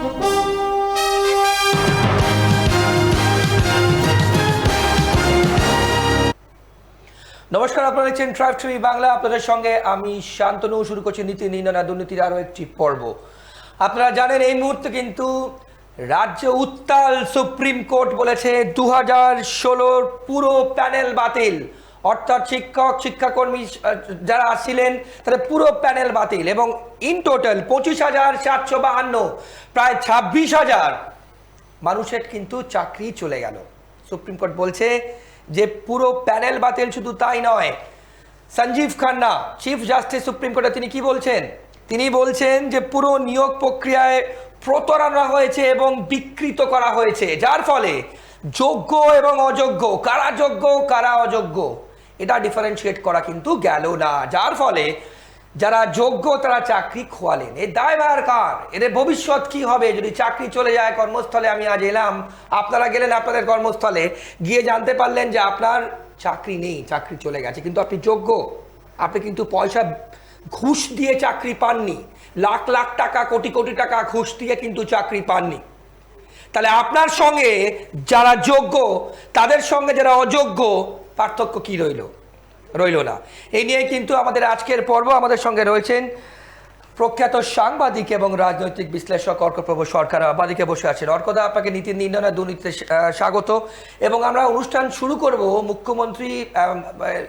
নমস্কার, আপনারা দেখছেন ট্রাইব টিভি বাংলা। আপনাদের সঙ্গে আমি শান্তনু। শুরু করছি নীতি নির্ণয়, দুর্নীতির আরও একটি পর্ব। আপনারা জানেন, এই মুহূর্তে কিন্তু রাজ্য উত্তাল সুপ্রিম কোর্ট বলেছে দু হাজার ষোলোর পুরো প্যানেল বাতিল। অর্থাৎ শিক্ষক, শিক্ষাকর্মী যারা আসছিলেন, তাদের পুরো প্যানেল বাতিল এবং ইন টোটাল পঁচিশ হাজার সাতশো বাহান্ন, প্রায় ছাব্বিশ হাজার মানুষের কিন্তু চাকরি চলে গেল। সুপ্রিম কোর্ট বলছে যে পুরো প্যানেল বাতিল শুধু তাই নয়। Sanjiv Khanna chief justice supreme কোর্টে তিনি কি বলছেন? তিনি বলছেন যে পুরো নিয়োগ প্রক্রিয়ায় প্রতারণা হয়েছে এবং বিকৃত করা হয়েছে। যার ফলে যোগ্য এবং অযোগ্য, কারা যোগ্য, কারা অযোগ্য? এটা ডিফারেন্সিয়েট করা কিন্তু গেল না। যার ফলে যারা যোগ্য, তারা চাকরি খোয়ালেন। এর দায়ভার কার? এদের ভবিষ্যৎ কি হবে? যদি চাকরি চলে যায়, কর্মস্থলে আমি আজ এলাম। আপনারা গেলেন আপনাদের কর্মস্থলে, গিয়ে জানতে পারলেন যে আপনার চাকরি নেই, চাকরি চলে গেছে। কিন্তু আপনি যোগ্য। আপনি কিন্তু পয়সা ঘুষ দিয়ে চাকরি পাননি। লাখ লাখ টাকা, কোটি কোটি টাকা ঘুষ দিয়ে কিন্তু চাকরি পাননি। তাহলে আপনার সঙ্গে যারা যোগ্য, তাদের সঙ্গে যারা অযোগ্য পার্থক্য কি রইল? রইল না। এই নিয়ে কিন্তু আমাদের আজকের পর্ব আমাদের সঙ্গে রয়েছেন প্রখ্যাত সাংবাদিক এবং রাজনৈতিক বিশ্লেষক অর্কপ্রভু সরকার। বাদিকে বসে আছেন। অর্কদা, আপনাকে নীতি নির্ণয় দুর্নীতিতে স্বাগত। এবং আমরা অনুষ্ঠান শুরু করব মুখ্যমন্ত্রী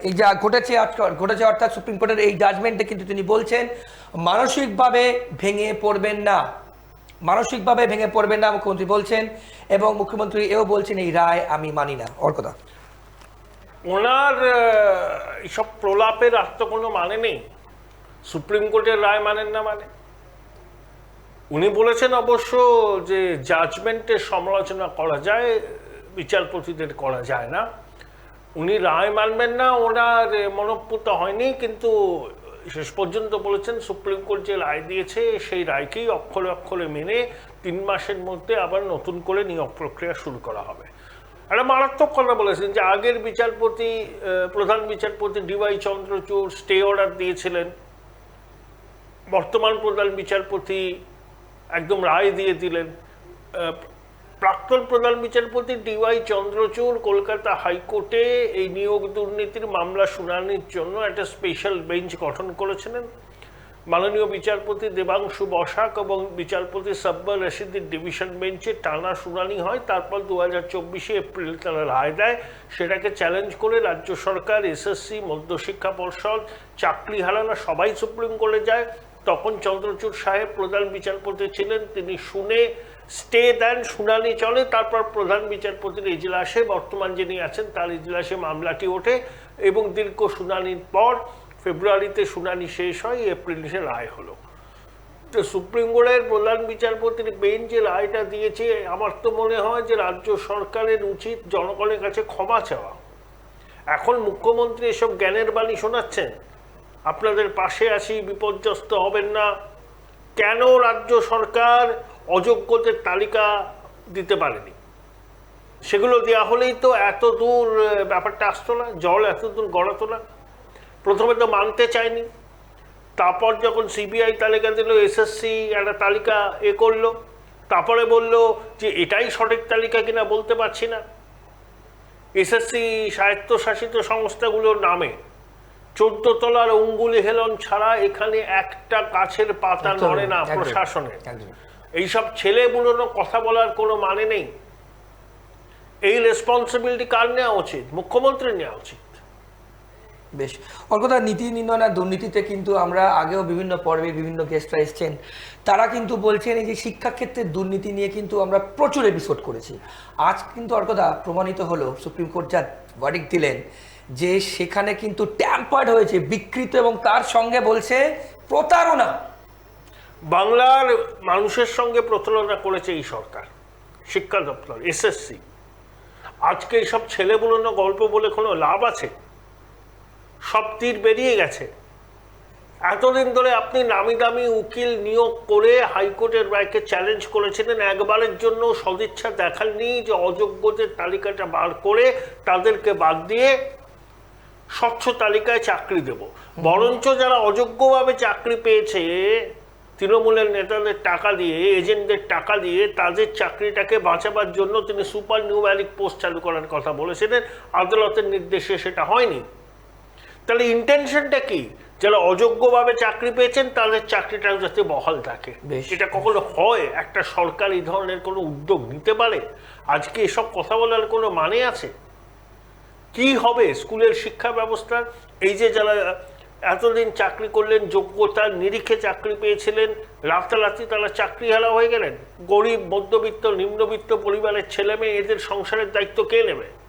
এই যা ঘটেছে ঘটেছে অর্থাৎ সুপ্রিম কোর্টের এই জাজমেন্টে কিন্তু তিনি বলছেন, মানসিকভাবে ভেঙে পড়বেন না। মানসিকভাবে ভেঙে পড়বেন না, মুখ্যমন্ত্রী বলছেন। এবং মুখ্যমন্ত্রী এও বলছেন, এই রায় আমি মানি না। অর্কদা। ওনার এইসব প্রলাপের আর তো কোনো মানে নেই। সুপ্রিম কোর্টের রায় মানেন না মানে। উনি বলেছেন অবশ্য যে জাজমেন্টের সমালোচনা করা যায় বিচারপতিদের করা যায় না। উনি রায় মানবেন না ওনার এ, হয়নি কিন্তু শেষ পর্যন্ত বলেছেন সুপ্রিম কোর্ট যে রায় দিয়েছে সেই রায়কেই অক্ষরে অক্ষরে মেনে তিন মাসের মধ্যে আবার নতুন করে নিয়োগ প্রক্রিয়া শুরু করা হবে। একটা মারাত্মক কথা বলেছেন যে আগের বিচারপতি প্রধান বিচারপতি ডিওয়াই চন্দ্রচূড় স্টে অর্ডার দিয়েছিলেন। বর্তমান প্রধান বিচারপতি একদম রায় দিয়ে দিলেন। প্রাক্তন প্রধান বিচারপতি ডিওয়াই চন্দ্রচূড় কলকাতা হাইকোর্টে এই নিয়োগ দুর্নীতির মামলা শুনানির জন্য একটা স্পেশাল বেঞ্চ গঠন করেছিলেন। মাননীয় বিচারপতি দেবাংশু বসাক এবং বিচারপতি সাব্বার রশিদের ডিভিশন বেঞ্চে টানা শুনানি হয়, তারপর দু হাজার চব্বিশে এপ্রিল তারা রায় দেয়। সেটাকে চ্যালেঞ্জ করে রাজ্য সরকার, এসএসসি, মধ্যশিক্ষা পর্ষদ, চাকরি হারানো সবাই সুপ্রিম কোর্টে যায়। তখন চন্দ্রচূড় সাহেব প্রধান বিচারপতি ছিলেন, তিনি শুনে স্টে দেন, শুনানি চলে, তারপর প্রধান বিচারপতির এজলাসে, বর্তমান যিনি আছেন তার এজলাসে মামলাটি ওঠে এবং দীর্ঘ শুনানির পর ফেব্রুয়ারিতে শুনানি শেষ হয়, এপ্রিল এপ্রিলে রায় হলো। তো সুপ্রিম কোর্টের প্রধান বিচারপতির বেঞ্চ যে রায়টা দিয়েছে, আমার তো মনে হয় যে রাজ্য সরকারের উচিত জনগণের কাছে ক্ষমা চাওয়া। এখন মুখ্যমন্ত্রী এসব জ্ঞানের বাণী শোনাচ্ছেন। আপনাদের পাশে আসি বিপর্যস্ত হবেন না। কেন রাজ্য সরকার অযোগ্যদের তালিকা দিতে পারেনি? সেগুলো দেওয়া হলেই তো এত দূর, ব্যাপারটা আসতো না, জল এত দূর গড়াতো না। প্রথমে তো মানতে চায়নি। তারপর যখন সিবিআই তালিকা দিল এসএসসি একটা তালিকা এ করল। তারপরে বলল যে এটাই সঠিক তালিকা কিনা বলতে পারছি না। এসএসসি স্বায়ত্তশাসিত সংস্থাগুলোর নামে চোদ্দ তলার অঙ্গুলি হেলন ছাড়া এখানে একটা গাছের পাতা নড়ে না প্রশাসনে এইসব ছেলে বুড়োনো কথা বলার কোনো মানে নেই। এই রেসপন্সিবিলিটি কার নেওয়া উচিত? মুখ্যমন্ত্রীর নেওয়া উচিত। বেশ। অল্পতা নীতি নির্ণয় আর দুর্নীতিতে কিন্তু আমরা আগেও বিভিন্ন পর্বে বিভিন্ন গেস্টরা এসছেন। তারা কিন্তু বলছেন এই যে শিক্ষাক্ষেত্রে দুর্নীতি নিয়ে কিন্তু আমরা প্রচুর এপিসোড করেছি। আজ কিন্তু অর্কদা প্রমাণিত হলো, সুপ্রিম কোর্ট যা ভার্ডিক দিলেন যে সেখানে কিন্তু ট্যাম্পার্ড হয়েছে, বিকৃত এবং তার সঙ্গে বলছে প্রতারণা। বাংলার মানুষের সঙ্গে প্রতারণা করেছে এই সরকার, শিক্ষা দপ্তর এসএসসি আজকে এইসব ছেলে বুলোনো গল্প বলে কোনো লাভ আছে? সব তীর বেরিয়ে গেছে। এতদিন ধরে আপনি নামি দামি উকিল নিয়োগ করে হাইকোর্টের রায়কে চ্যালেঞ্জ করেছিলেন। একবারের জন্য সদিচ্ছা দেখাননি যে অযোগ্যদের তালিকাটা বার করে তাদেরকে বাদ দিয়ে স্বচ্ছ তালিকায় চাকরি দেব। বরঞ্চ যারা অযোগ্যভাবে চাকরি পেয়েছে, তৃণমূলের নেতাদের টাকা দিয়ে, এজেন্টদের টাকা দিয়ে তাদের চাকরিটাকে বাঁচাবার জন্য তিনি সুপার নিউম্যারিক পোস্ট চালু করার কথা বলেছিলেন। আদালতের নির্দেশে সেটা হয়নি। তাহলে ইন্টেনশনটা কি? যারা অযোগ্যভাবে চাকরি পেয়েছেন তাদের চাকরিটা যাতে বহাল থাকে। এটা কখনো হয়? একটা সরকার এই ধরনের কোনো উদ্যোগ নিতে পারে? আজকে এসব কথা বলার কোনো মানে আছে? কি হবে স্কুলের শিক্ষা ব্যবস্থার? এই যে যারা এতদিন চাকরি করলেন যোগ্যতার নিরিখে চাকরি পেয়েছিলেন রাতারাতি তারা চাকরি হারা হয়ে গেলেন। গরিব মধ্যবিত্ত নিম্নবিত্ত পরিবারের ছেলে মেয়ে এদের সংসারের দায়িত্ব কে নেবে?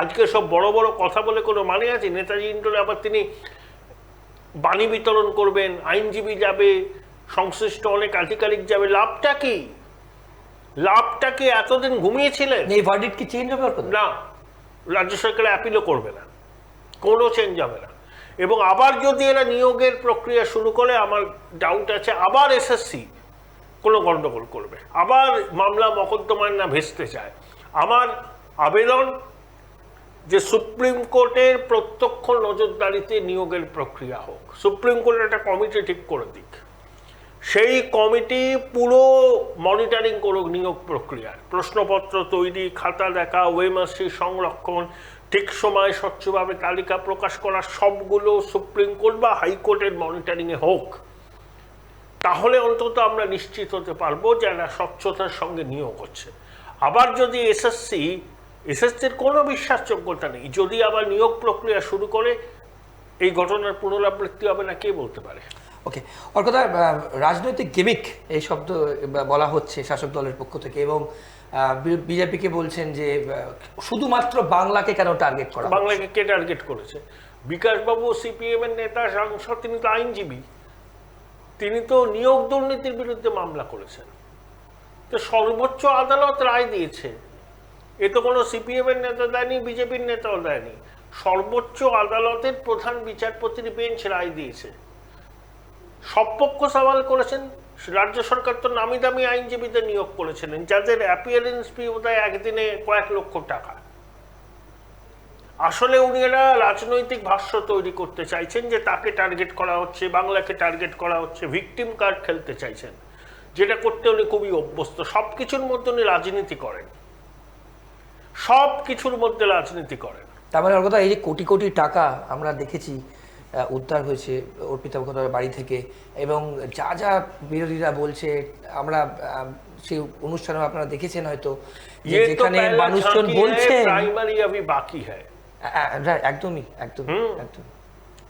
আজকে সব বড় বড় কথা বলে কোনো মানে আছে? নেতাজি ইন্ডোরে আবার তিনি বাণী বিতরণ করবেন আইনজীবী যাবে সংশ্লিষ্ট অনেক আধিকারিক যাবে লাভটা কি? লাভটা কি এতদিন ঘুমিয়েছিলেন? এই ভার্ডিট কি চেঞ্জ হবে না রাজ্য সরকার অ্যাপিলও করবে না কোনো চেঞ্জ হবে না। এবং আবার যদি এরা নিয়োগের প্রক্রিয়া শুরু করে আমার ডাউট আছে আবার এসএসসি কোনো গণ্ডগোল করবে। আবার মামলা মকদ্দমায় না ভেস্তে চায় আমার আবেদন যে সুপ্রিম কোর্টের প্রত্যক্ষ নজরদারিতে নিয়োগের প্রক্রিয়া হোক, সুপ্রিম কোর্ট একটা কমিটি ঠিক করে দিক। সেই কমিটি পুরো মনিটরিং করুক নিয়োগ প্রক্রিয়ার। প্রশ্নপত্র তৈরি, খাতা দেখা ওয়েমার্সি সংরক্ষণ, ঠিক সময় স্বচ্ছভাবে তালিকা প্রকাশ করা, সবগুলো সুপ্রিম কোর্ট বা হাইকোর্টের মনিটরিংয়ে হোক। তাহলে অন্তত আমরা নিশ্চিত হতে পারব যে এরা স্বচ্ছতার সঙ্গে নিয়োগ হচ্ছে। আবার যদি এসএসসি এসএসসির কোনো বিশ্বাসযোগ্যতা নেই। যদি আবার নিয়োগ প্রক্রিয়া শুরু করে এই ঘটনার পুনরাবৃত্তি হবে না কে বলতে পারে? ওকে ওর কথা রাজনৈতিক গেমিক এই শব্দ বলা হচ্ছে শাসক দলের পক্ষ থেকে এবং বিজেপিকে বলছেন যে শুধুমাত্র বাংলাকে কেন টার্গেট করা বাংলাকে কে টার্গেট করেছে? বিকাশবাবু সিপিএম এর নেতা সাংসদ তিনি তো আইনজীবী। তিনি তো নিয়োগ দুর্নীতির বিরুদ্ধে মামলা করেছেন। তো সর্বোচ্চ আদালত রায় দিয়েছে এ তো কোনো সিপিএম এর নেতা দেয়নি বিজেপির নেতাও দেয়নি। সর্বোচ্চ আদালতের প্রধান বিচারপতির বেঞ্চ রায় দিয়েছে। সব পক্ষ সওয়াল করেছেন, রাজ্য সরকার তো নামি দামি আইনজীবীদের নিয়োগ করেছিলেন যাদের অ্যাপিয়ারেন্স ফি বোধহয় একদিনে কয়েক লক্ষ টাকা। আসলে উনি এরা রাজনৈতিক ভাষ্য তৈরি করতে চাইছেন যে তাকে টার্গেট করা হচ্ছে, বাংলাকে টার্গেট করা হচ্ছে ভিকটিম কার্ড খেলতে চাইছেন। যেটা করতে উনি খুবই অভ্যস্ত। সব কিছুর মধ্যে উনি রাজনীতি করেন। সব কিছুর মধ্যে রাজনীতি করেন। তার মানে কথা এই যে কোটি কোটি টাকা আমরা দেখেছি উদ্ধার হয়েছে অর্পিতা মুখোপাধ্যায়ের বাড়ি থেকে এবং যা যা বিরোধীরা বলছে আমরা সেই অনুষ্ঠানে আপনারা দেখেছেন হয়তো যেখানে মানুষজন বলছে প্রাইমারি আমি বাকি হ্যাঁ। একদমই একদম একদম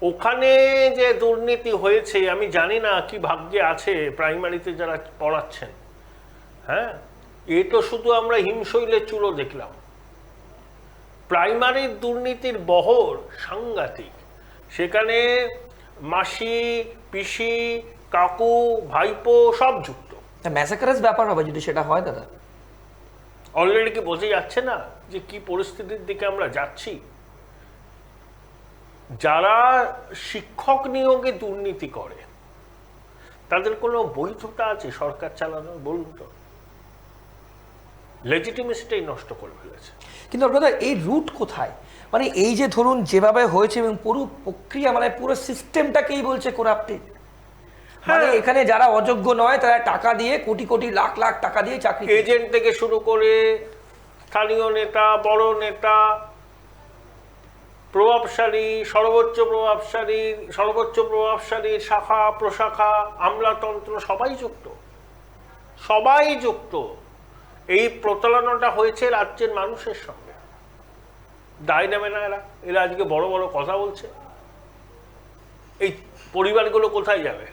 ওখানে যে দুর্নীতি হয়েছে আমি জানি না কি ভাগ্যে আছে প্রাইমারিতে যারা পড়াচ্ছেন। হ্যাঁ? এ তো শুধু আমরা হিমশৈলের চুলো দেখলাম। প্রাইমারির দুর্নীতির বহর সাংঘাতিক। সেখানে মাসি পিসি কাকু ভাইপো সব যুক্ত। ম্যাসাকারাস ব্যাপার হবে যদি সেটা হয় দাদা। অলরেডি কি বোঝা যাচ্ছে না যে কি পরিস্থিতির দিকে আমরা যাচ্ছি? যারা শিক্ষক নিয়োগে দুর্নীতি করে তাদের কোনো বৈধতা আছে সরকার চালানোর? বলুন তো। লেজিটিমেসিটাই নষ্ট করে ফেলেছে। কিন্তু কথা এই রুট কোথায়? মানে এই যে ধরুন যেভাবে হয়েছে এবং পুরো প্রক্রিয়া মানে পুরো সিস্টেমটাকেই বলছে করাপ্টেড মানে হ্যাঁ। এখানে যারা অযোগ্য নয় তারা টাকা দিয়ে কোটি কোটি লাখ লাখ টাকা দিয়ে চাকরি এজেন্ট থেকে শুরু করে স্থানীয় নেতা বড় নেতা প্রভাবশালী সর্বোচ্চ প্রভাবশালী সর্বোচ্চ প্রভাবশালী শাখা প্রশাখা আমলাতন্ত্র সবাই যুক্ত। সবাই যুক্ত। এই প্রতারণাটা হয়েছে রাজ্যের মানুষের সঙ্গে। দায় নেবে না এরা। এরা আজকে বড় বড় কথা বলছে। এই পরিবারগুলো কোথায় যাবে?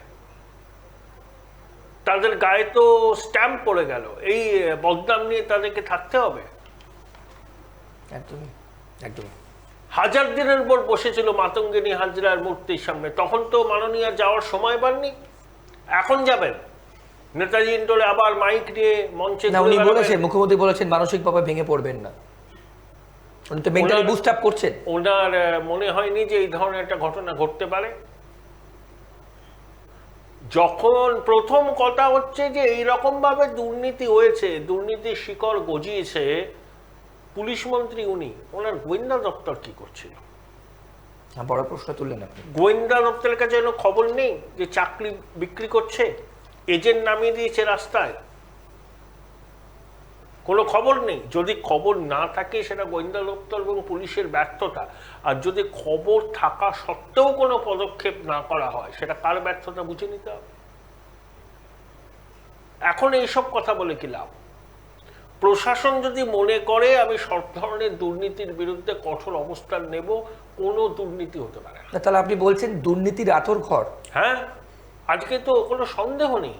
তাদের গায়ে তো স্ট্যাম্প পড়ে গেল। এই বদনাম নিয়ে তাদেরকে থাকতে হবে? একদমই একদমই। হাজার দিনের উপর বসেছিল মাতঙ্গিনী হাজরার মূর্তির সামনে। তখন তো মাননীয় যাওয়ার সময় পাননি। এখন যাবেন? নেতাজি ইন্ডোরে আবার মাইক নিয়ে মঞ্চে না উনি বলেছেন মুখ্যমন্ত্রী বলেছেন মানসিকভাবে ভেঙে পড়বেন না। উনি তো মেন্টালি বুস্ট আপ করছেন। ওনার মনে হয়নি যে এই ধরনের একটা ঘটনা ঘটতে পারে। যখন প্রথম কথা হচ্ছে যে এই ভাবে দুর্নীতি হয়েছে দুর্নীতির শিকড় গজিয়েছে পুলিশ মন্ত্রী উনি ওনার গোয়েন্দা দপ্তর কি করছিল হ্যাঁ, বড় প্রশ্ন তুললেন আপনি। গোয়েন্দা দপ্তরের কাছে খবর নেই যে চাকরি বিক্রি করছে? এজেন্ট নামিয়ে দিয়েছে রাস্তায়। কোনো খবর নেই। যদি খবর না থাকে সেটা গোয়েন্দা দপ্তর এবং পুলিশের ব্যর্থতা। আর যদি খবর থাকা সত্ত্বেও কোনো পদক্ষেপ না করা হয় সেটা কার ব্যর্থতা বুঝে নিতে হবে? এখন এইসব কথা বলে কি লাভ? প্রশাসন যদি মনে করে আমি সব ধরনের দুর্নীতির বিরুদ্ধে কঠোর অবস্থান নেব কোনো দুর্নীতি হতে পারে না। তাহলে আপনি বলছেন দুর্নীতির আতর ঘর। হ্যাঁ। আজকে তো কোনো সন্দেহ নেই।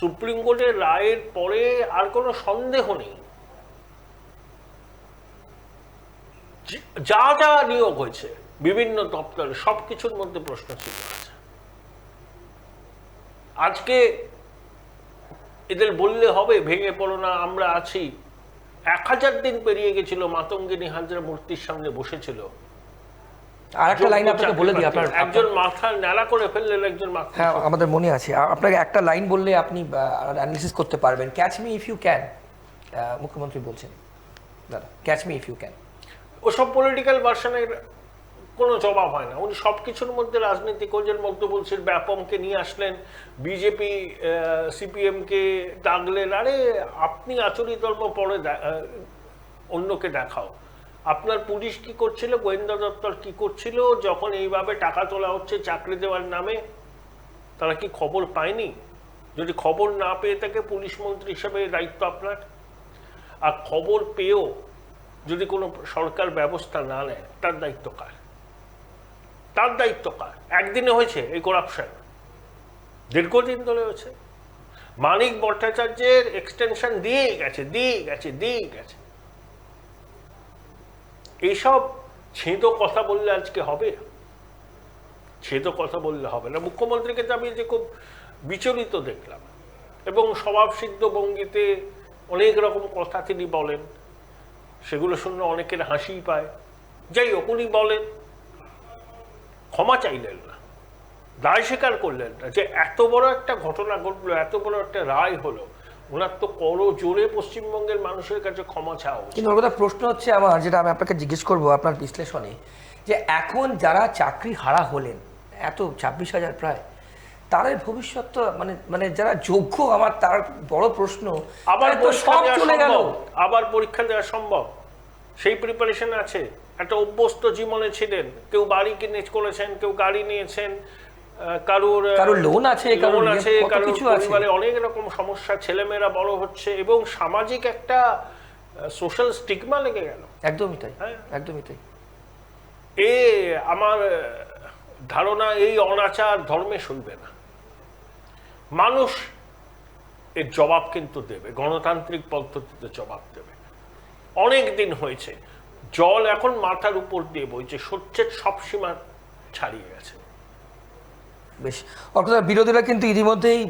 সুপ্রিম কোর্টের রায়ের পরে আর কোনো সন্দেহ নেই। যা যা নিয়োগ হয়েছে, বিভিন্ন দপ্তরে, সব কিছুর মধ্যে প্রশ্ন ছিল আছে আজকে এদের বললে হবে, ভেঙে পড়ো না, আমরা আছি। এক হাজার দিন পেরিয়ে গেছিল, মাতঙ্গিনী হাজরা মূর্তির সামনে বসেছিল। আর একটা লাইন আপনাকে বলে দিই আপনার একজন মাথা ন্যাড়া করে ফেললেন একজন মাথা হ্যাঁ আমাদের মনে আছে। আপনাকে একটা লাইন বললে আপনি অ্যানালিসিস করতে পারবেন। Catch me if you can মুখ্যমন্ত্রী বলছেন। দাদা catch me if you can ওসব পলিটিক্যাল ভার্সনের কোনো জবাব হয় না। উনি সব কিছুর মধ্যে রাজনীতি করছেন মধ্যবলসির ব্যাপমকে নিয়ে আসলেন বিজেপি সিপিএমকে ডাকলেন। আরে আপনি আচরিত ধর্ম পরে অন্যকে দেখাও। আপনার পুলিশ কি করছিল? গোয়েন্দা দপ্তর কি করছিল? যখন এইভাবে টাকা তোলা হচ্ছে চাকরি দেওয়ার নামে, তারা কি খবর পায়নি? যদি খবর না পেয়ে থাকে, পুলিশ মন্ত্রী হিসেবে দায়িত্ব আপনার। আর খবর পেয়েও যদি কোনো সরকার ব্যবস্থা না নেয়, তার দায়িত্ব কার? তার দায়িত্ব কার? একদিনে হয়েছে এই করাপশন দীর্ঘদিন ধরে হয়েছে। মানিক ভট্টাচার্যের এক্সটেনশন দিয়ে গেছে দিয়ে গেছে দিয়ে গেছে। এইসব ছেঁদো কথা বললে আজকে হবে? ছেদো কথা বললে হবে না। মুখ্যমন্ত্রীকে তো আমি যে খুব বিচলিত দেখলাম। এবং স্বভাবসিদ্ধ ভঙ্গিতে অনেক রকম কথা তিনি বলেন। সেগুলো শুনে অনেকের হাসি পায়। যাই হোক, উনি বলেন, ক্ষমা চাইলেন না। দায় স্বীকার করলেন না যে এত বড় একটা ঘটনা ঘটলো, এত বড় একটা রায় হলো। ওনার তো করো জোরে পশ্চিমবঙ্গের মানুষের কাছে ক্ষমা উচিত। কিন্তু ওর কথা প্রশ্ন হচ্ছে আমার যেটা আমি আপনাকে জিজ্ঞেস করব আপনার বিশ্লেষণে যে এখন যারা চাকরি হারা হলেন এত ছাব্বিশ হাজার প্রায় তাদের ভবিষ্যৎ তো মানে মানে যারা যোগ্য আমার তার বড় প্রশ্ন আবার তো সব চলে গেল। আবার পরীক্ষা দেওয়া সম্ভব। সেই প্রিপারেশন আছে। একটা অভ্যস্ত জীবনে ছিলেন। কেউ বাড়ি কিনে করেছেন কেউ গাড়ি নিয়েছেন কারোর কারোর লোন আছে কারোর আছে কারোর পরিবারে অনেক রকম সমস্যা ছেলেমেয়েরা বড় হচ্ছে এবং সামাজিক একটা সোশ্যাল স্টিগমা লেগে গেল। একদমই তাই হ্যাঁ। একদমই তাই। এ আমার ধারণা এই অনাচার ধর্মে সইবে না। মানুষ এর জবাব কিন্তু দেবে গণতান্ত্রিক পদ্ধতিতে জবাব দেবে। অনেক দিন হয়েছে জল এখন মাথার উপর দিয়ে বইছে সত্যের সব সীমা ছাড়িয়ে গেছে। বেশ। অর্থাৎ বিরোধীরা কিন্তু ইতিমধ্যেই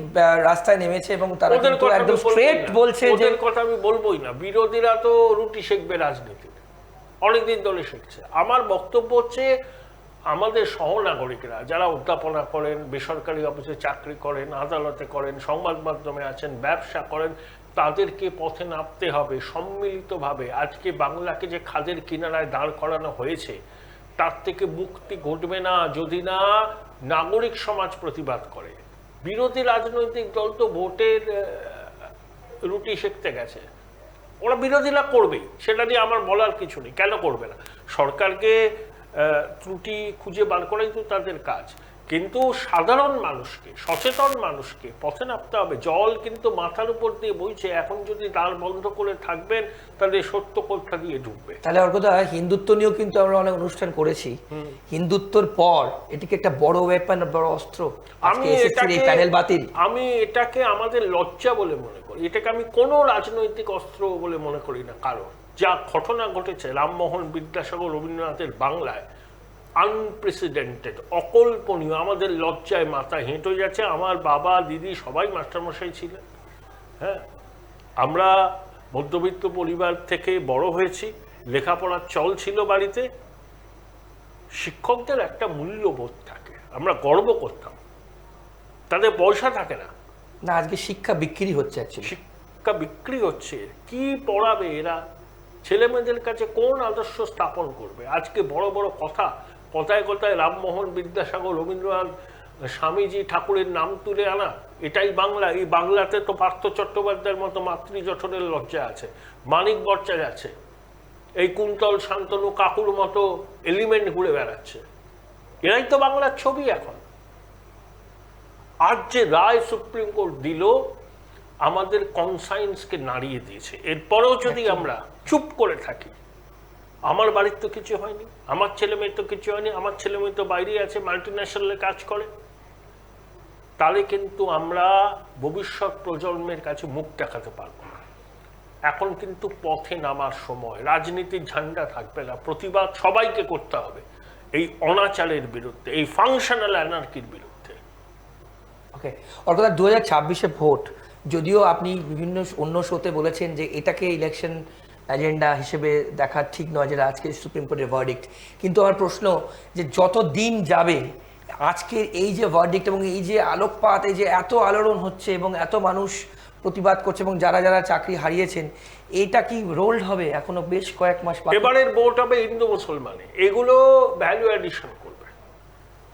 রাস্তায় নেমেছে এবং তারা কিন্তু একদম স্ট্রেট বলছে যে কথা আমি বলবোই না। বিরোধীরা তো রুটি শেখবে রাজনীতির অনেকদিন ধরে শিখছে আমার বক্তব্য হচ্ছে আমাদের সহনাগরিকরা যারা অধ্যাপনা করেন বেসরকারি অফিসে চাকরি করেন আদালতে করেন সংবাদ মাধ্যমে আছেন ব্যবসা করেন তাদেরকে পথে নামতে হবে সম্মিলিতভাবে। আজকে বাংলাকে যে খাদের কিনারায় দাঁড় করানো হয়েছে তার থেকে মুক্তি ঘটবে না। যদি না নাগরিক সমাজ প্রতিবাদ করে। বিরোধী রাজনৈতিক দল তো ভোটের রুটি শিখতে গেছে। ওরা বিরোধীরা করবেই, সেটা নিয়ে আমার বলার কিছু নেই। কেন করবে না? সরকারকে ত্রুটি খুঁজে বার করাই তো তাদের কাজ। কিন্তু সাধারণ মানুষকে সচেতন মানুষকে পথে নামতে হবে। জল কিন্তু মাথার উপর দিয়ে বইছে এখন যদি দ্বার বন্ধ করে থাকবেন তাহলে সত্য কোথা দিয়ে ঢুকবে তাহলে ওর কথা হিন্দুত্ব নিয়েও কিন্তু আমরা অনেক অনুষ্ঠান করেছি। হিন্দুত্বর পর এটিকে একটা বড় ওয়েপন বড় অস্ত্র। আমি প্যানেল বাতিল। আমি এটাকে আমাদের লজ্জা বলে মনে করি। এটাকে আমি কোনো রাজনৈতিক অস্ত্র বলে মনে করি না কারণ যা ঘটনা ঘটেছে রামমোহন বিদ্যাসাগর রবীন্দ্রনাথের বাংলায় আনপ্রেসিডেন্টেড অকল্পনীয়। আমাদের লজ্জায় মাথা হেঁটে যাচ্ছে আমার বাবা দিদি সবাই মাস্টারমশাই ছিলেন। হ্যাঁ? আমরা মধ্যবিত্ত পরিবার থেকে বড় হয়েছি। লেখাপড়ার চল ছিল বাড়িতে। শিক্ষকদের একটা মূল্যবোধ থাকে। আমরা গর্ব করতাম। তাদের পয়সা থাকে না। না আজকে শিক্ষা বিক্রি হচ্ছে শিক্ষা বিক্রি হচ্ছে। কি পড়াবে এরা? ছেলে মেয়েদের কাছে কোন আদর্শ স্থাপন করবে? আজকে বড় বড় কথা। কথায় কথায় রামমোহন বিদ্যাসাগর রবীন্দ্রনাথ স্বামীজি ঠাকুরের নাম তুলে আনা। এটাই বাংলা। এই বাংলাতে তো পার্থ চট্টোপাধ্যায়ের মতো মাতৃ জঠরের লজ্জা আছে মানিক বর্চার আছে। এই কুন্তল শান্তনু কাকুর মতো এলিমেন্ট ঘুরে বেড়াচ্ছে। এরাই তো বাংলার ছবি এখন। আর যে রায় সুপ্রিম কোর্ট দিল আমাদের কনসাইন্সকে নাড়িয়ে দিয়েছে। এরপরেও যদি আমরা চুপ করে থাকি আমার বাড়ির তো কিছু হয়নি, আমার ছেলে মেয়ে তো কিছু হয়নি, আমার ছেলে মেয়ে তো বাইরে আছে মাল্টি ন্যাশনালে কাজ করে। তাহলে কিন্তু আমরা ভবিষ্যৎ প্রজন্মের কাছে মুখ দেখাতে পারব না। এখন কিন্তু পথে নামার সময়, রাজনীতির ঝান্ডা থাকবে না, প্রতিবাদ সবাইকে করতে হবে, এই অনাচারের বিরুদ্ধে, এই ফাংশনাল অ্যানার্কির বিরুদ্ধে। ওকে অর্থাৎ দু হাজার ছাব্বিশে ভোট, যদিও আপনি বিভিন্ন অন্য শোতে বলেছেন যে এটাকে ইলেকশন এজেন্ডা হিসেবে দেখা ঠিক নয় যেটা আজকে সুপ্রিম কোর্টের ভার্ডিক্ট কিন্তু আমার প্রশ্ন যে যত দিন যাবে আজকের এই যে ভার্ডিক্ট এবং এই যে আলোকপাত এই যে এত আলোড়ন হচ্ছে এবং এত মানুষ প্রতিবাদ করছে এবং যারা যারা চাকরি হারিয়েছেন এটা কি রোল্ড হবে এখনও বেশ কয়েক মাস। এবারের ভোট হবে হিন্দু মুসলমানে। এগুলো ভ্যালু অ্যাডিশন করবে।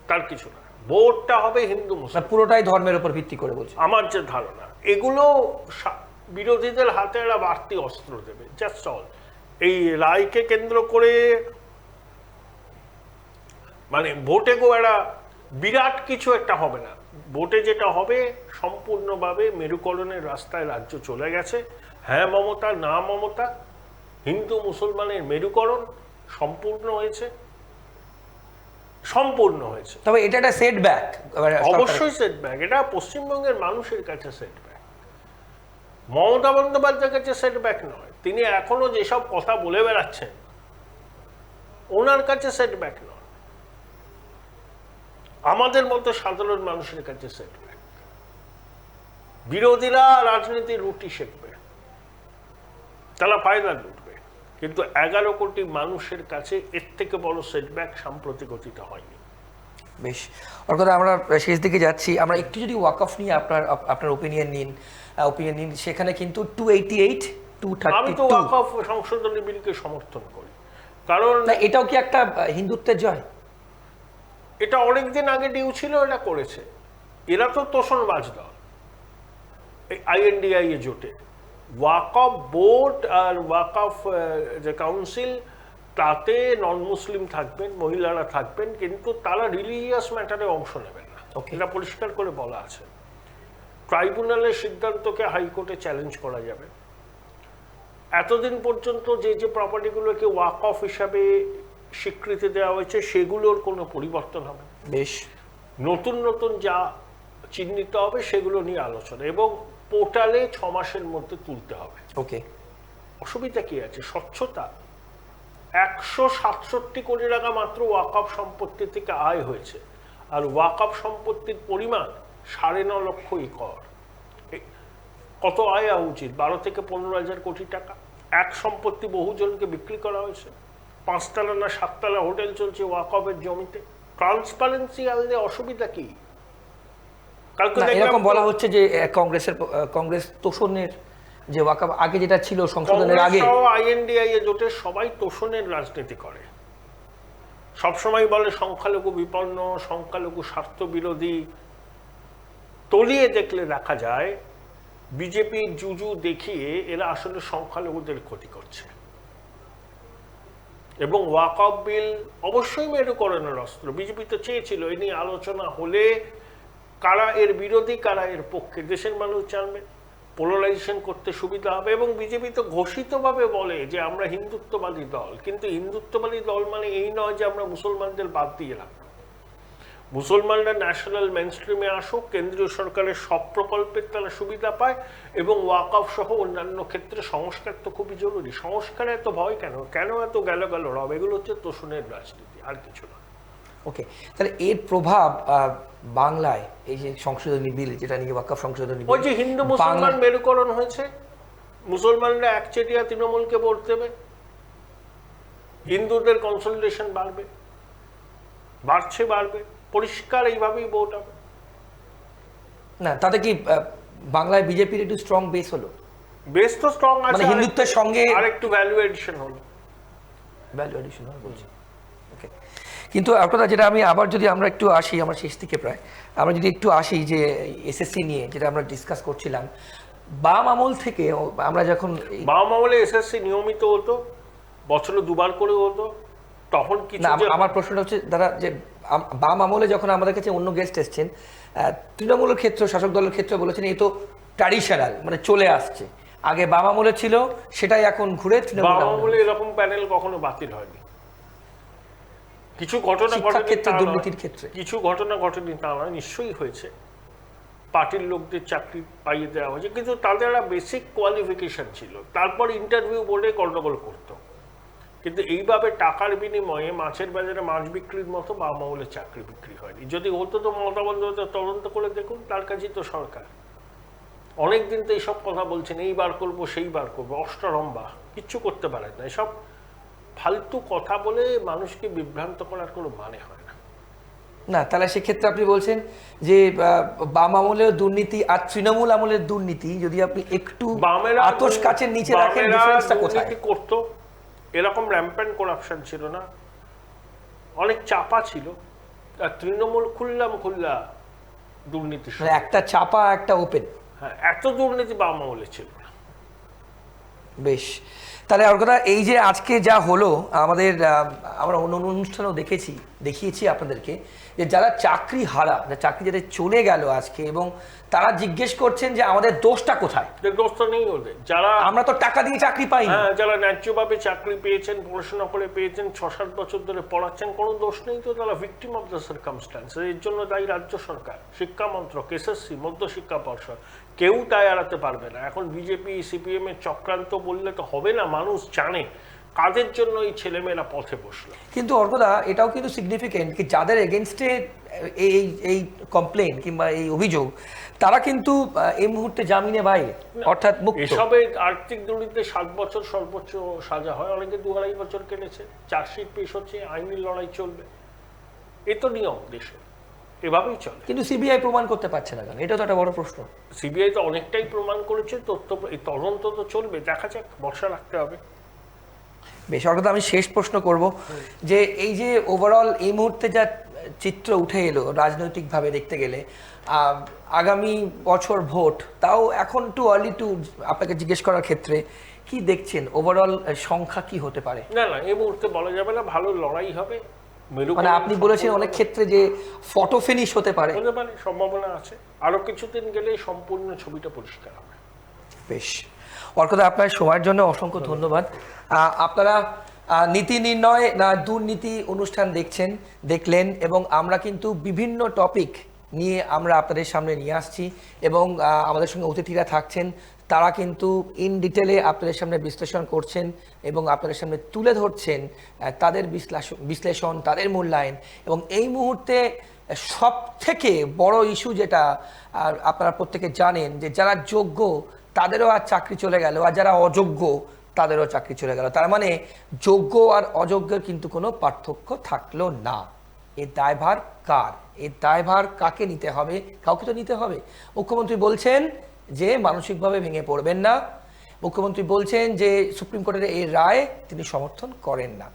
তার কিছু না। ভোটটা হবে হিন্দু মুসলমান। পুরোটাই ধর্মের উপর ভিত্তি করে বলছে। আমার যে ধারণা এগুলো বিরোধীদের হাতে এরা বাড়তি অস্ত্র দেবে জাস্ট অল এই রায়কে কেন্দ্র করে মানে ভোটে গো একটা বিরাট কিছু একটা হবে না। ভোটে যেটা হবে সম্পূর্ণভাবে মেরুকরণের রাস্তায় রাজ্য চলে গেছে। হ্যাঁ মমতা না মমতা হিন্দু মুসলমানের মেরুকরণ সম্পূর্ণ হয়েছে। সম্পূর্ণ হয়েছে। তবে এটা একটা সেটব্যাক অবশ্যই সেটব্যাক এটা পশ্চিমবঙ্গের মানুষের কাছে সেটব্যাক মমতা বন্দ্যোপাধ্যায়ের কাছে সেটব্যাক নয়। তিনি এখনও যেসব কথা বলে বেড়াচ্ছেন, ওনার কাছে সেটব্যাক নয়। আমাদের মতো সাধারণ মানুষের কাছে সেটব্যাক বিরোধীরা রাজনীতির রুটি শেখবে তারা ফায়দা লুটবে। কিন্তু এগারো কোটি মানুষের কাছে এর থেকে বড় সেটব্যাক সাম্প্রতিক অতীতে হয়নি। বেশ। অর্থাৎ আমরা শেষ দিকে যাচ্ছি। আমরা একটু যদি ওয়াক অফ নিয়ে আপনার আপনার ওপিনিয়ন নিন। ওপিনিয়ন সেখানে কিন্তু two eighty eight two thirty তো ওয়াকফ সংশোধনী বিলকে সমর্থন করি। কারণ এটাও কি একটা হিন্দুত্বের জয়? এটা অনেকদিন আগে ডিউ ছিল এটা করেছে। এরা তো তোষণবাজ দল। এই আইএনডিআই এ জোটে। ওয়াকফ বোর্ড আর ওয়াকফ যে কাউন্সিল তাতে নন মুসলিম থাকবেন মহিলারা থাকবেন কিন্তু তারা রিলিজিয়াস ম্যাটারে অংশ নেবেন না. এটা পরিষ্কার করে বলা আছে। ট্রাইব্যুনালের সিদ্ধান্তকে হাইকোর্টে চ্যালেঞ্জ করা যাবে। এতদিন পর্যন্ত যে যে প্রপার্টিগুলোকে ওয়াক অফ হিসাবে স্বীকৃতি দেওয়া হয়েছে সেগুলোর কোনো পরিবর্তন হবে না। বেশ। নতুন নতুন যা চিহ্নিত হবে সেগুলো নিয়ে আলোচনা এবং পোর্টালে ছ মাসের মধ্যে তুলতে হবে। ওকে। অসুবিধা কি আছে? স্বচ্ছতা। একশো সাতষট্টি কোটি টাকা মাত্র ওয়াকআপ সম্পত্তি থেকে আয় হয়েছে। আর ওয়াকআপ সম্পত্তির পরিমাণ সাড়ে ন লক্ষ একর কত আয় উচিত? বারো থেকে পনেরো হাজার কোটি টাকা। এক সম্পত্তি বহুজনকে বিক্রি করা হয়েছে। পাঁচতলা না সাততলা হোটেল চলছে ওয়াকআপের জমিতে। ট্রান্সপারেন্সি আনলে অসুবিধা কি? এরকম বলা হচ্ছে যে কংগ্রেসের কংগ্রেস তোষণের যে ওয়াকাব আগে যেটা ছিল সংশোধনের আগে। আইএনডিআই এ জোটের সবাই তোষণের রাজনীতি করে। সবসময় বলে সংখ্যালঘু বিপন্ন সংখ্যালঘু স্বার্থ বিরোধী তলিয়ে দেখলে দেখা যায়, বিজেপি জুজু দেখিয়ে এরা আসলে সংখ্যালঘুদের ক্ষতি করছে। এবং ওয়াকআপ বিল অবশ্যই মেরুকরণের অস্ত্র বিজেপি তো চেয়েছিল এ নিয়ে আলোচনা হলে কারা এর বিরোধী, কারা এর পক্ষে। দেশের মানুষ জানবে পোলারাইজেশন করতে সুবিধা হবে এবং বিজেপি তো ঘোষিতভাবে বলে যে আমরা হিন্দুত্ববাদী দল। কিন্তু হিন্দুত্ববাদী দল মানে এই নয় যে আমরা মুসলমানদের বাদ দিয়ে রাখব। মুসলমানরা ন্যাশনাল মেনস্ট্রিমে আসুক কেন্দ্রীয় সরকারের সব প্রকল্পের তারা সুবিধা পায় এবং ওয়াকআপ সহ অন্যান্য ক্ষেত্রে সংস্কার তো খুবই জরুরি। সংস্কারে এত ভয় কেন? কেন এত গেল গেল রব এগুলো হচ্ছে তোষণের রাজনীতি আর কিছু না। ওকে তাহলে এর প্রভাব বাংলায় এই যে সংশোধনী বিল যেটা নিয়ে ওয়াকাফ সংশোধনী ওই যে হিন্দু মুসলমান মেরুকরণ হয়েছে মুসলমানরা একচেটিয়া তৃণমূলকে ভোট দেবে হিন্দুদের কনসলিডেশন বাড়বে বাড়ছে বাড়বে। পরিষ্কার এইভাবেই ভোট হবে। না তাতে কি বাংলায় বিজেপির একটু স্ট্রং বেস হলো? বেশ তো স্ট্রং আছে মানে হিন্দুত্বের সঙ্গে আর একটু ভ্যালু এডিশন হলো। ভ্যালু এডিশন হলো বলছি। ওকে কিন্তু আপনারা যেটা আমি আবার যদি আমরা একটু আসি আমার শেষ থেকে প্রায় আমরা যদি একটু আসি যে এসএসসি নিয়ে যেটা আমরা ডিসকাস করছিলাম বাম আমল থেকে আমরা যখন বাম আমলে এসএসসি নিয়মিত হতো বছরে দুবার করে হতো তখন কিছু না আমার প্রশ্নটা হচ্ছে দাদা যে বাম আমলে যখন আমাদের কাছে অন্য গেস্ট এসছেন তৃণমূলের ক্ষেত্রে শাসক দলের ক্ষেত্রে বলেছেন এই তো ট্র্যাডিশনাল মানে চলে আসছে। আগে বাম আমলে ছিল সেটাই এখন ঘুরে তৃণমূল আমলে। এরকম প্যানেল কখনো বাতিল হয়নি। কিছু ঘটনা ক্ষেত্রে দুর্নীতির ক্ষেত্রে। কিছু ঘটনা ঘটেনি তা নয় নিশ্চয়ই হয়েছে। পার্টির লোকদের চাকরি পাইয়ে দেওয়া হয়েছে কিন্তু তাদের একটা বেসিক কোয়ালিফিকেশন ছিল। তারপর ইন্টারভিউ বোর্ডে গন্ডগোল করতো। কিন্তু এইভাবে টাকার বিনিময়ে মাছের বাজারে মাছ বিক্রির মতো বা আমলে চাকরি বিক্রি হয়নি। যদি হতো তো মমতা বন্দ্যোপাধ্যায় তদন্ত করে দেখুন তার কাছেই তো সরকার। অনেক দিন তো এইসব কথা বলছেন এই বার করব সেই বার করব অষ্টরম্বা কিচ্ছু করতে পারেন না। এসব ফালতু কথা বলে মানুষকে বিভ্রান্ত করার কোনো মানে হয় না। না তাহলে সেক্ষেত্রে আপনি বলছেন যে বাম আমলের দুর্নীতি আর তৃণমূল আমলের দুর্নীতি যদি আপনি একটু বামেরা আতস কাচের নিচে রাখেন ডিফারেন্সটা কোথায়? করতো এরকম র্যাম্পেন্ট করাপশান ছিল না। অনেক চাপা ছিল। আর তৃণমূল খুললাম খুল্লা দুর্নীতি মানে একটা চাপা একটা ওপেন হ্যাঁ এত দুর্নীতি বা আমলে ছিল না। বেশ। তাহলে আর কথা এই যে আজকে যা হলো আমাদের আমরা অন্য অন্য অনুষ্ঠানেও দেখেছি। দেখিয়েছি আপনাদেরকে যে যারা চাকরি হারা যে চাকরি যাদের চলে গেল আজকে এবং তারা জিজ্ঞেস করছেন যে আমাদের দোষটা কোথায়? দোষটা নেই ওদের যারা আমরা তো টাকা দিয়ে চাকরি পাই হ্যাঁ যারা ন্যায্যভাবে চাকরি পেয়েছেন পড়াশোনা করে পেয়েছেন ছ সাত বছর ধরে পড়াচ্ছেন কোনো দোষ নেই তো তারা ভিকটিম অফ দ্য সার্কামস্ট্যান্স এর জন্য দায়ী রাজ্য সরকার শিক্ষা মন্ত্রক এসএসসি মধ্য শিক্ষা পর্ষদ কেউ তাই এড়াতে পারবে না। এখন বিজেপি সিপিএম এর চক্রান্ত বললে তো হবে না মানুষ জানে। কাদের জন্য এই ছেলেমেয়েরা পথে বসল। কিন্তু অর্কদা এটাও কিন্তু সিগনিফিকেন্ট কি যাদের এগেনস্টে এই এই কমপ্লেন কিংবা এই অভিযোগ তারা কিন্তু এই মুহূর্তে জামিনে বাইরে অর্থাৎ মুক্ত। এসবে আর্থিক দুর্নীতিতে সাত বছর সর্বোচ্চ সাজা হয় অনেকে দু আড়াই বছর কেটেছে চার্জশিট পেশ হচ্ছে আইনি লড়াই চলবে। এ তো নিয়ম দেশে এভাবেই চলে। কিন্তু সিবিআই প্রমাণ করতে পারছে না কেন? এটা তো একটা বড় প্রশ্ন। সিবিআই তো অনেকটাই প্রমাণ করেছে তথ্য এই তদন্ত তো চলবে দেখা যাক ভরসা রাখতে হবে। বেশ অর্থাৎ আমি শেষ প্রশ্ন করব যে এই যে ওভারঅল এই মুহূর্তে যা চিত্র উঠে এলো রাজনৈতিকভাবে দেখতে গেলে আগামী বছর ভোট তাও এখন টু আর্লি টু আপনাকে জিজ্ঞেস করার ক্ষেত্রে কি দেখছেন? ওভারঅল সংখ্যা কি হতে পারে? না না এই মুহূর্তে বলা যাবে না ভালো লড়াই হবে মানে আপনি বলেছেন অনেক ক্ষেত্রে যে ফটো ফিনিশ হতে পারে। হতে পারে সম্ভাবনা আছে। আরও কিছুদিন গেলে সম্পূর্ণ ছবিটা পরিষ্কার হবে। বেশ। অর্কদা আপনার সময়ের জন্য অসংখ্য ধন্যবাদ। আপনারা নীতি নির্ণয় না দুর্নীতি অনুষ্ঠান দেখছেন, দেখলেন, এবং আমরা কিন্তু বিভিন্ন টপিক নিয়ে আমরা আপনাদের সামনে নিয়ে আসছি, এবং আমাদের সঙ্গে অতিথিরা থাকছেন। তারা কিন্তু ইন ডিটেলে আপনাদের সামনে বিশ্লেষণ করছেন এবং আপনাদের সামনে তুলে ধরছেন তাদের বিশ্লেষণ, তাদের মূল্যায়ন, এবং এই মুহূর্তে সব থেকে বড় ইস্যু যেটা আপনারা প্রত্যেকে জানেন যে যারা যোগ্য তাদেরও আর চাকরি চলে গেল, আর যারা অযোগ্য, তাদেরও চাকরি চলে গেল। তার মানে যোগ্য আর অযোগ্যের কিন্তু কোনো পার্থক্য থাকল না। এর দায়ভার কার? এর দায়ভার কাকে নিতে হবে? কাউকে তো নিতে হবে। মুখ্যমন্ত্রী বলছেন যে মানসিকভাবে ভেঙে পড়বেন না। মুখ্যমন্ত্রী বলছেন যে সুপ্রিম কোর্টের এই রায় তিনি সমর্থন করেন না।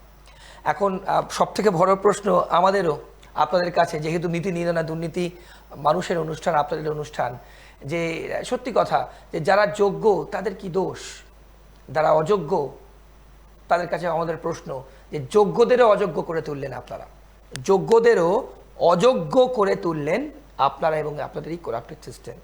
এখন সব থেকে বড় প্রশ্ন আমাদেরও, আপনাদের কাছে, যেহেতু নীতি নির্ণয় দুর্নীতি, মানুষের অনুষ্ঠান, আপনাদের অনুষ্ঠান যে, সত্যি কথা, যে যারা যোগ্য, তাদের কি দোষ? যারা অযোগ্য, তাদের কাছে আমাদের প্রশ্ন, যে যোগ্যদেরও অযোগ্য করে তুললেন আপনারা। যোগ্যদেরও অযোগ্য করে তুললেন আপনারা এবং আপনাদেরই করাপ্টেড সিস্টেম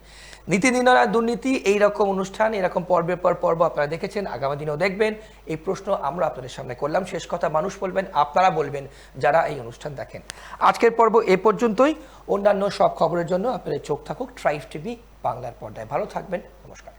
নীতি নির্ণয় দুর্নীতি এইরকম অনুষ্ঠান এরকম পর্বের পর পর্ব আপনারা দেখেছেন, আগামী দিনেও দেখবেন। এই প্রশ্ন আমরা আপনাদের সামনে করলাম। শেষ কথা, মানুষ বলবেন, আপনারা বলবেন, যারা এই অনুষ্ঠান দেখেন। আজকের পর্ব এ পর্যন্তই। অন্যান্য সব খবরের জন্য আপনাদের চোখ থাকুক ট্রাইভ টিভি বাংলার পর্দায় ভালো থাকবেন। নমস্কার।